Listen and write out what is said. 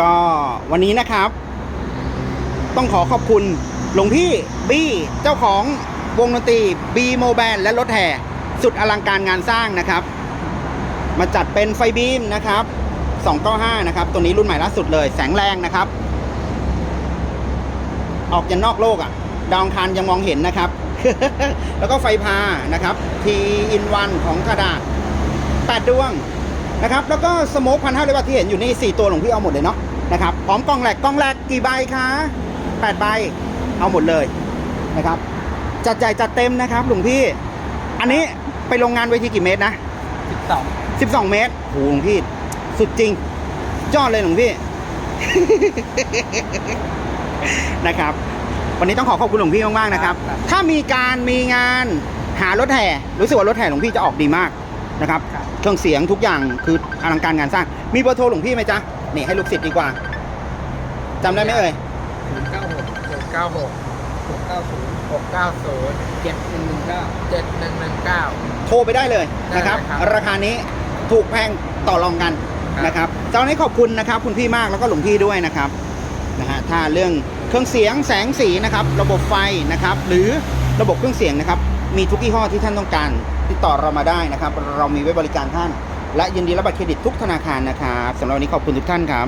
ก็วันนี้นะครับ ต้องขอขอบคุณหลวงพี่บี้เจ้าของวงดนตรีบีโมแบนและรถแห่สุดอลังการงานสร้างนะครับ มาจัดเป็นไฟบีมนะครับ295นะครับ ตัวนี้รุ่นใหม่ล่าสุดเลย แสงแรงนะครับ ออกยันนอกโลกอะ่ะ ดาวคารยังมองเห็นนะครับ แล้วก็ไฟพานะครับ T in 1ของกระดาษ8ดวงนะครับ แล้วก็สโมกพันห้าเลยว่าที่เห็นอยู่นี่ 4 ตัวหลวงพี่เอาหมดเลยเนาะ นะครับ พร้อมกล้องแหลกกล้องแหลกกี่ใบคะ8ใบเอาหมดเลยนะครับ จัดใหญ่จัดเต็มนะครับหลวงพี่ อันนี้ไปโรงงานเวทีกี่เมตรนะสิบสอง12 เมตรโหหลวงพี่ สุดจริงยอดเลยหลวงพี่ นะครับ วันนี้ต้องขอขอบคุณหลวงพี่มากๆนะครับ ครับ ถ้ามีการมีงานหารถแห่รู้สึกว่ารถแห่หลวงพี่จะออกดีมากนะครับครับเครื่องเสียงทุกอย่างคืออลังการงานสร้าง มีเบอร์โทรหลวงพี่ไหมจ๊ะ นี่ให้ลูกศิษย์ดีกว่า จำได้ไหมเอ่ยศูนย์เก้าหกศูนย์เก้าหกหกเก้าศูนย์หกเก้าศูนย์เจ็ดหนึ่งหนึ่งเก้าเจ็ดหนึ่งหนึ่งเก้าโทรไปได้เลยนะครับได้ครับราคานี้ถูกแพงต่อรองกันครับนะครับเจ้านี้ขอบคุณนะครับ คุณพี่มากแล้วก็หลวงพี่ด้วยนะครับนะฮะถ้าเรื่องเครื่องเสียงแสงสีนะครับ ระบบไฟนะครับ หรือระบบเครื่องเสียงนะครับ มีทุกยี่ห้อที่ท่านต้องการติดต่อเรามาได้นะครับ เรามีไว้บริการท่าน และยินดีรับบัตรเครดิตทุกธนาคารนะครับสำหรับวันนี้ขอบคุณทุกท่านครับ